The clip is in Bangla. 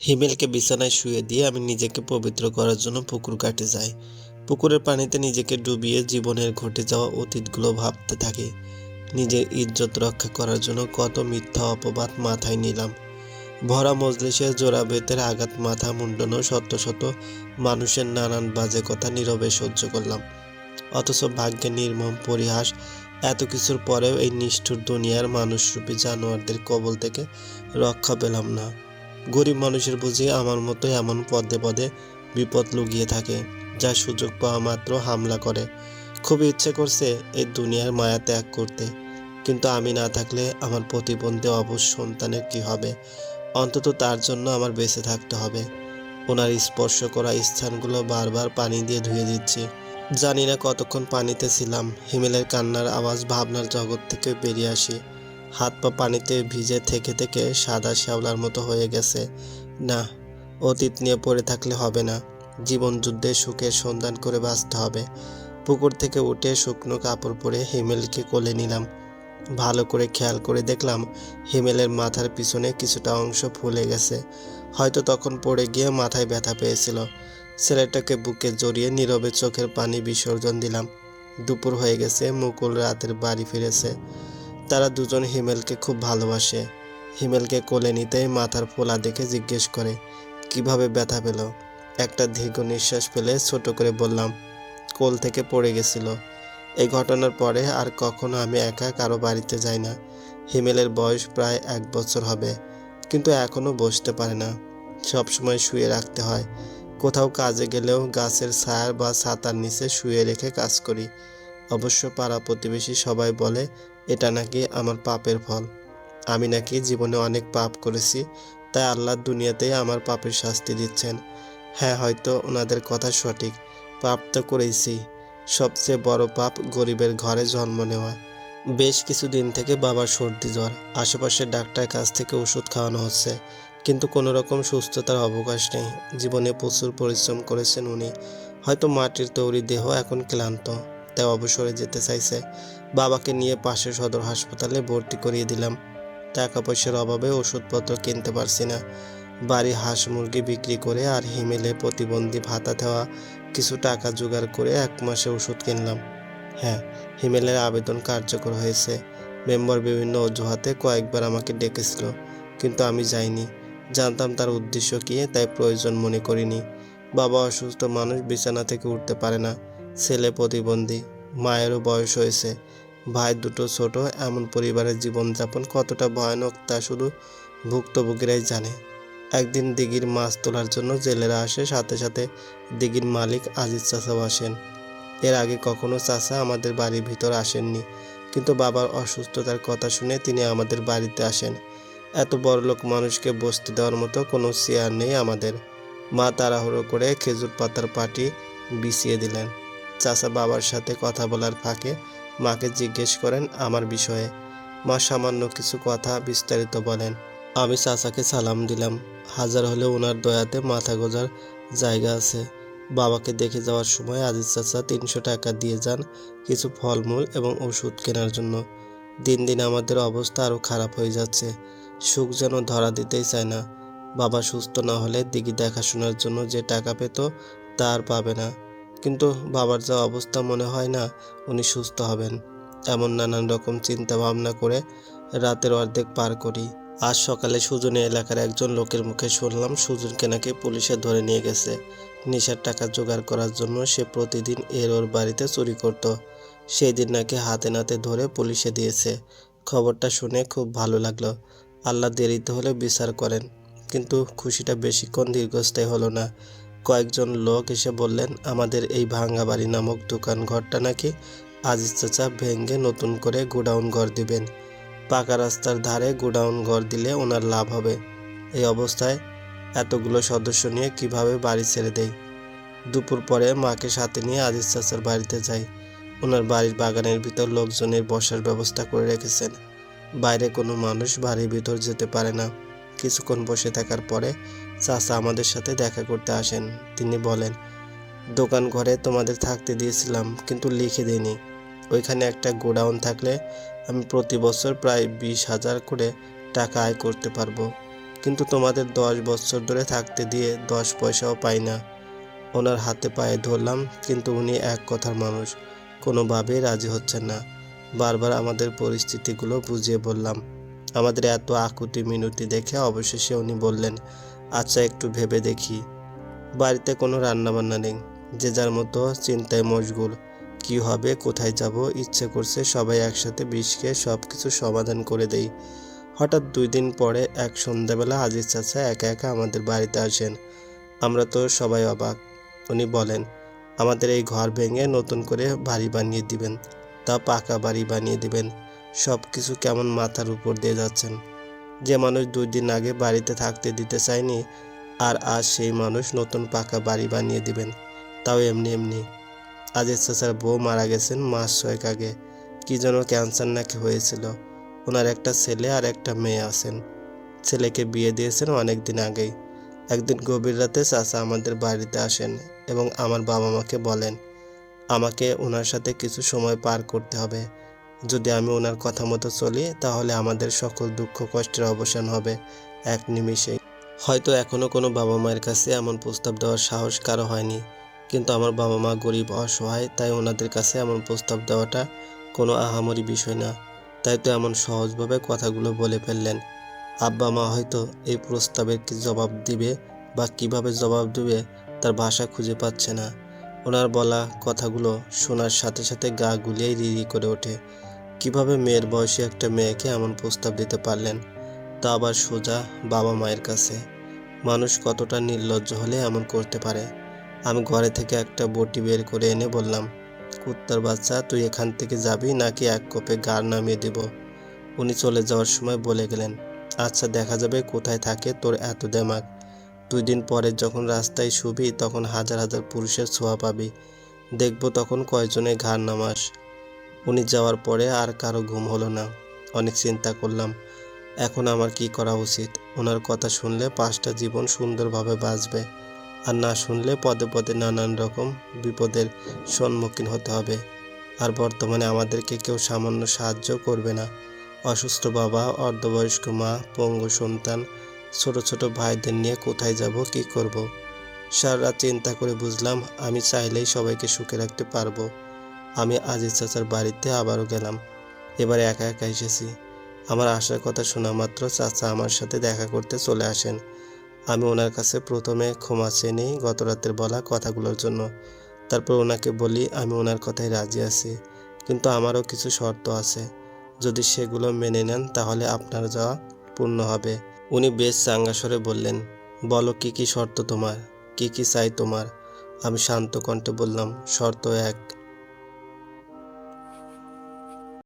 হিমেলকে বিছানায় শুয়ে দিয়ে আমি নিজেকে পবিত্র করার জন্য পুকুর কাটে যাই। পুকুরের পানিতে নিজেকে ডুবিয়ে জীবনের ঘটে যাওয়া অতীতগুলো ভাবতে থাকি। নিজের ইজ্জত রক্ষা করার জন্য কত মিথ্যা অপবাদ মাথায় নিলাম। ভরা মজলিসে জোড়া বেতের আঘাত মাথা মুন্ডনো শত শত মানুষের নানান বাজে কথা নীরবে সহ্য করলাম। অথচ ভাগ্যের নির্মম পরিহাস এত কিছুর পরেও এই নিষ্ঠুর দুনিয়ার মানুষরূপী জানোয়ারদের কবল থেকে রক্ষা পেলাম না। গরিব মানুষের বুঝি আমার মতো এমন পদে পদে বিপদ লুকিয়ে থাকে, যা সুযোগ পাওয়া মাত্র হামলা করে। খুব ইচ্ছে করছে এই দুনিয়ার মায়া ত্যাগ করতে, কিন্তু আমি না থাকলে আমার প্রতিবন্ধী অবশ সন্তানের কি হবে? অন্তত তার জন্য আমার বেঁচে থাকতে হবে। ওনার স্পর্শ করা স্থানগুলো বারবার পানি দিয়ে ধুয়ে দিচ্ছি। জানি না কতক্ষণ পানিতে ছিলাম, হিমেলের কান্নার আওয়াজ ভাবনার জগৎ থেকে বেরিয়ে আসি। হাত পা পানিতে ভিজে থেকে থেকে সাদা শ্যাওলার মতো হয়ে গেছে। না, অতীত নিয়ে পড়ে থাকলে হবে না। জীবন যুদ্ধে সুখের সন্ধান করে বাঁচতে হবে। পুকুর থেকে উঠে শুকনো কাপড় পরে হিমেলকে কোলে নিলাম। ভালো করে খেয়াল করে দেখলাম হিমেলের মাথার পিছনে কিছুটা অংশ ফুলে গেছে। হয়তো তখন পড়ে গিয়ে মাথায় ব্যথা পেয়েছিল। ছেলেটাকে বুকে জড়িয়ে নীরবে চোখের পানি বিসর্জন দিলাম। দুপুর হয়ে গেছে, মুকুল রাতের বাড়ি ফিরেছে। তারা দুজন হিমেলকে খুব ভালোবাসে। হিমেলকে কোলে নিতেই মাথার ফোলা দেখে জিজ্ঞেস করে, কীভাবে ব্যথা পেল? একটা দীর্ঘ নিঃশ্বাস ফেলে ছোট করে বললাম, কোল থেকে পড়ে গেছিল। এই ঘটনার পরে আর কখনো আমি একা কারও বাড়িতে যাই না। হিমেলের বয়স প্রায় এক বছর হবে, কিন্তু এখনও বসতে পারে না। সবসময় শুয়ে রাখতে হয়। কোথাও কাজে গেলেও গাছের ছায়ার বা ছাতার নিচে শুয়ে রেখে কাজ করি। অবশ্য পাড়া প্রতিবেশী সবাই বলে এটা নাকি আমার পাপের ফল। আমি নাকি জীবনে অনেক পাপ করেছি, তাই আল্লাহ দুনিয়াতেই আমার পাপের শাস্তি দিচ্ছেন। হ্যাঁ হয়তো ওনাদের কথা সঠিক। পাপ তো করেইছি সবচেয়ে বড় পাপ গরিবের ঘরে জন্ম নেওয়া। বেশ কিছুদিন থেকে বাবার সর্দি জ্বর। আশেপাশের ডাক্তার কাছ থেকে ওষুধ খাওয়ানো হচ্ছে। কিন্তু কোনো রকম সুস্থতার অবকাশ নেই। জীবনে প্রচুর পরিশ্রম করেছেন উনি। হয়তো মাটির তৈরি দেহ এখন ক্লান্ত। তাই অবসরে যেতে চাইছে। বাবাকে নিয়ে পাশের সদর হাসপাতালে ভর্তি করিয়ে দিলাম। টাকা পয়সার অভাবে ওষুধপত্র কিনতে পারছি না। বাড়ি হাঁস মুরগি বিক্রি করে আর হিমেলে প্রতিবন্ধী ভাতা দেওয়া কিছু টাকা জোগাড় করে এক মাসে ওষুধ কিনলাম। হ্যাঁ হিমেলের আবেদন কার্যকর হয়েছে। মেম্বার বিভিন্ন অজুহাতে কয়েকবার আমাকে ডেকেছিল, কিন্তু আমি যাইনি। জানতাম তার উদ্দেশ্য কী, তাই প্রয়োজন মনে করিনি। বাবা অসুস্থ মানুষ বিছানা থেকে উঠতে পারে না। ছেলে প্রতিবন্ধী, মায়েরও বয়স হয়েছে। ভাই দুটো ছোট, এমন পরিবারের জীবনযাপন কতটা ভয়ানক তা শুধু ভুক্তভোগীরাই জানে। একদিন দিঘির মাছ তোলার জন্য জেলেরা আসে, সাথে সাথে দিঘির মালিক আজিজ চাচাও আসেন। এর আগে কখনো চাচা আমাদের বাড়ির ভিতর আসেননি, কিন্তু বাবার অসুস্থতার কথা শুনে তিনি আমাদের বাড়িতে আসেন। এত বড়লোক মানুষকে বসতে দেওয়ার মতো কোনো চেয়ার নেই আমাদের। মা তাড়াহুড়ো করে খেজুর পাতার পাটি বিছিয়ে দিলেন। চাচা বাবার সাথে কথা বলার ফাঁকে মাকে জিজ্ঞেস করেন আমার বিষয়ে। মা সামান্য কিছু কথা বিস্তারিত বলেন। আমি চাচাকে সালাম দিলাম। হাজার হলেও ওনার দয়াতে মাথা গোজার জায়গা আছে। বাবাকে দেখে যাওয়ার সময় আজিজ চাচা তিনশো টাকা দিয়ে যান কিছু ফলমূল এবং ওষুধ কেনার জন্য। দিন দিন আমাদের অবস্থা আরও খারাপ হয়ে যাচ্ছে। সুখ যেন ধরা দিতেই চায় না। বাবা সুস্থ না হলে দিঘি দেখাশোনার জন্য যে টাকা পেত তা আর পাবে না। কিন্তু বাবার যা অবস্থা মনে হয় না, উনি সুস্থ হবেন। এমন নানান রকম চিন্তা ভাবনা করে রাতের অর্ধেক পার করি। আজ সকালে সুজনে এলাকার একজন লোকের মুখে শুনলাম সুজনকে নাকি পুলিশে ধরে নিয়ে গেছে। নেশার টাকা জোগাড় করার জন্য সে প্রতিদিন এর ওর বাড়িতে চুরি করত। সেই দিন নাকি হাতে নাতে ধরে পুলিশে দিয়েছে। খবরটা শুনে খুব ভালো লাগল। আল্লাহ দেরিতে হলে বিচার করেন, কিন্তু খুশিটা বেশিক্ষণ দীর্ঘস্থায়ী হলো না। কয়েকজন লোক এসে বললেন, আমাদের এই ভাঙ্গা বাড়ি নামক দোকান ঘরটা নাকি আজিজ চাচা ভেঙ্গে নতুন করে গোডাউন ঘর দিবেন। পাকা রাস্তার ধারে গোডাউন ঘর দিলে ওনার লাভ হবে। এই অবস্থায় এতগুলো সদস্য নিয়ে কীভাবে বাড়ি ছেড়ে দেয় দুপুর পরে মাকে সাথে নিয়ে আজিজ চাচার বাড়িতে যাই। ওনার বাড়ির বাগানের ভিতর লোকজনের বসার ব্যবস্থা করে রেখেছেন। বাইরে কোনো মানুষ বাড়ির ভিতর যেতে পারে না। কিছুক্ষণ বসে থাকার পরে চাচা আমাদের সাথে দেখা করতে আসেন। তিনি বলেন, দোকান ঘরে তোমাদের থাকতে দিয়েছিলাম, কিন্তু লিখে দিইনি। ওইখানে একটা গোডাউন থাকলে আমি প্রতি বছর প্রায় বিশ হাজার করে টাকা আয় করতে পারব। কিন্তু তোমাদের দশ বছর ধরে থাকতে দিয়ে দশ পয়সাও পাই না। ওনার হাতে পায়ে ধরলাম, কিন্তু উনি এক কথার মানুষ। কোনোভাবেই রাজি হচ্ছেন না। বারবার আমাদের পরিস্থিতিগুলো বুঝিয়ে বললাম। আমাদের এত আকুতি মিনতি দেখে অবশেষে উনি বললেন আচ্ছা একটু ভেবে দেখি। বাড়িতে কোনো রান্নাবান্না নেই। যে যার মতো চিন্তায় মশগুল। কি হবে, কোথায় যাব? ইচ্ছে করছে সবাই একসাথে বিষ খেয়ে সব কিছু সমাধান করে দেই। হঠাৎ দুই দিন পরে এক সন্ধ্যাবেলা আজিজ চাচা একা একা আমাদের বাড়িতে আসেন। আমরা তো সবাই অবাক। উনি বলেন, আমাদের এই ঘর ভেঙে নতুন করে বাড়ি বানিয়ে দিবেন। তা পাকা বাড়ি বানিয়ে দিবেন। সব কিছু কেমন মাথার উপর দিয়ে যাচ্ছেন। যে মানুষ দুই দিন আগে বাড়িতে থাকতে দিতে চায়নি, আর আজ সেই মানুষ নতুন পাকা বাড়ি বানিয়ে দিবেন। তাও এমনি এমনি। আজিজ চাচার বউ মারা গেছেন মাস ছয়েক আগে। কি যেন ক্যান্সার নাকি হয়েছিল। ওনার একটা ছেলে আর একটা মেয়ে আছেন। ছেলেকে বিয়ে দিয়েছেন অনেক দিন আগেই। একদিন গভীর রাতে চাচা আমাদের বাড়িতে আসেন এবং আমার বাবা মাকে বলেন, আমাকে ওনার সাথে কিছু সময় পার করতে হবে। যদি আমি ওনার কথা মতো চলি, তাহলে আমাদের সকল দুঃখ কষ্টের অবসান হবে, এক নিমিষেই হয়তো এখনও কোনো বাবা মায়ের কাছে এমন প্রস্তাব দেওয়ার সাহস কারও হয়নি, কিন্তু আমার বাবা মা গরিব, অসহায়, তাই ওনাদের কাছে এমন প্রস্তাব দেওয়াটা কোনো আহামরি বিষয় না। তাই তো এমন সহজভাবে কথাগুলো বলে ফেললেন। আব্বা মা হয়তো এই প্রস্তাবের কি জবাব দিবে বা কীভাবে জবাব দিবে তার ভাষা খুঁজে পাচ্ছে না। ওনার বলা কথাগুলো শোনার সাথে সাথে গা গুলিয়ে রিরি করে ওঠে। কীভাবে মেয়ের বয়সী একটা মেয়েকে এমন প্রস্তাব দিতে পারলেন, তা আবার সোজা বাবা মায়ের কাছে। মানুষ কতটা নির্লজ্জ হলে এমন করতে পারে? আমি ঘরে থেকে একটা বটি বের করে এনে বললাম, কুত্তার বাচ্চা, তুই এখান থেকে যাবি নাকি এক কোপে গার নামিয়ে দিব? উনি চলে যাওয়ার সময় বলে গেলেন আচ্ছা দেখা যাবে কোথায় থাকে তোর এত দেমাগ দুই দিন পরে যখন রাস্তায় শুবি তখন হাজার হাজার পুরুষের ছোঁয়া পাবি। দেখব তখন কয়জনে ঘাড় নামাস। উনি যাওয়ার পরে আর কারও ঘুম হলো না। অনেক চিন্তা করলাম, এখন আমার কি করা উচিত? ওনার কথা শুনলে পাঁচটা জীবন সুন্দরভাবে বাঁচবে, আর না শুনলে পদে পদে নানান রকম বিপদের সম্মুখীন হতে হবে। আর বর্তমানে আমাদেরকে কেউ সামান্য সাহায্য করবে না। অসুস্থ বাবা, অর্ধবয়স্ক মা, পঙ্গু সন্তান, ছোট ছোট ভাইদের নিয়ে কোথায় যাব, কি করব। সারা চিন্তা করে বুঝলাম, আমি চাইলেই সবাইকে সুখে রাখতে পারব। আমি আজিজ চাচার বাড়িতে আবারও গেলাম। এবার একা একা এসেছি। আমার আসার কথা শোনা মাত্র চাচা আমার সাথে দেখা করতে চলে আসেন। আমি ওনার কাছে প্রথমে ক্ষমা চেয়ে নিই গত রাতের বলা কথাগুলোর জন্য। তারপর ওনাকে বলি, আমি ওনার কথায় রাজি আছি, কিন্তু আমারও কিছু শর্ত আছে। যদি সেগুলো মেনে নেন, তাহলে আপনার যাওয়া পূর্ণ হবে। উনি বেশ চাঙ্গাসরে বললেন, বলো, কি কি শর্ত তোমার? কি কি চাই তোমার? আমি শান্ত কণ্ঠে বললাম, শর্ত এক